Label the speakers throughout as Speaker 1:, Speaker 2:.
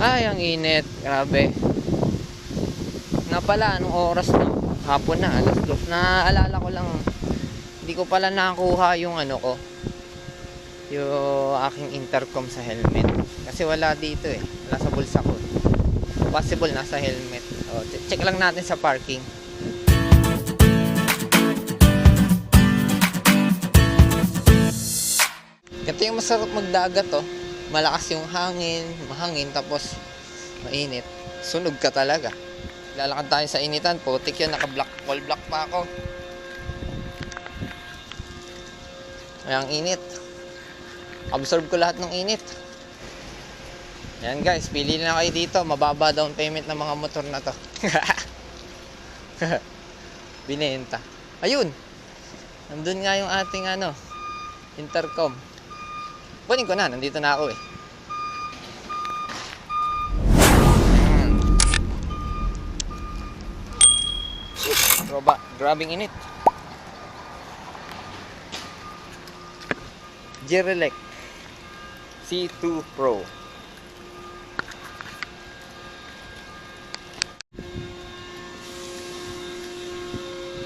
Speaker 1: Ay, ang init. Grabe. Na pala, anong oras na? Hapon na, alas dos. Naaalala ko lang, hindi ko pala nakuha yung ano ko. Yung aking intercom sa helmet. Kasi wala dito eh. Wala sa bulsa ko. Possible nasa helmet. O, che- check lang natin sa parking. Ito yung masarap magdagat oh. Malakas yung hangin, mahangin, tapos mainit. Sunog ka talaga. Lalakad tayo sa initan, putik yun, naka-black, wall black pa ako. Ang init. Absorb ko lahat ng init. Yan guys, pili na kayo dito. Mababa down payment ng mga motor na to. Binenta. Ayun. Nandun nga yung ating ano, intercom. Kunin ko na, nandito na ako eh. Mm. Roba, grabing init. Jirelec C2 Pro.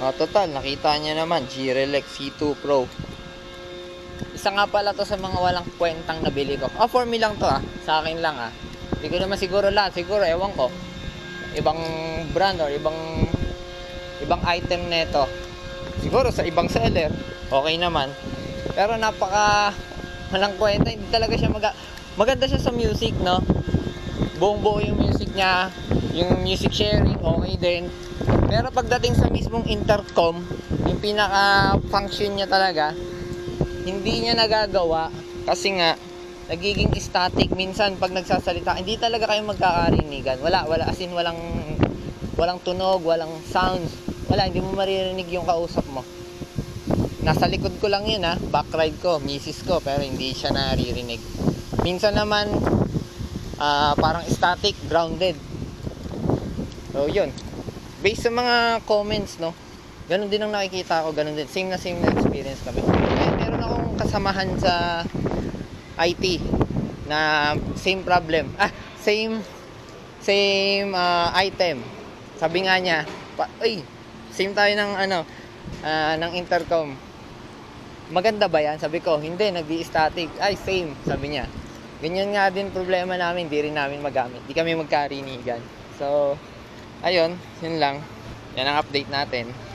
Speaker 1: Ah, total, nakita niya naman, Jirelec C2 Pro. Isa nga pala to sa mga walang kwentang nabili ko. Ah, for me lang to ah. Sa akin lang ah. Hindi ko naman siguro lahat. Siguro, ewan ko. Ibang brand or ibang ibang item neto. Siguro sa ibang seller, okay naman. Pero napaka walang kwenta. Hindi talaga siya maga maganda siya sa music, no? Buong buo yung music niya. Yung music sharing, okay din. Pero pagdating sa mismong intercom, yung pinaka function niya talaga, hindi niya nagagawa kasi nga nagiging static minsan pag nagsasalita. Hindi talaga kayo magkakarinigan. Wala wala as in walang walang tunog walang sounds. Wala hindi mo maririnig yung kausap mo. Nasa likod ko lang yun ha back ride ko misis ko pero hindi siya naririnig. Minsan naman ah, parang static grounded. So yun. Based sa mga comments no? Ganun din ang nakikita ko ganun din. Same na same na experience kami kasamahan sa IT na same problem. Ah same same ah, item. Sabi nga niya pa, ay same tayo ng ano ah, ng intercom. Maganda ba yan? Sabi ko hindi nagdi static ay same sabi niya. Ganyan nga din problema namin di rin namin magamit. Di kami magkarinigan. So ayun yun lang. Yan ang update natin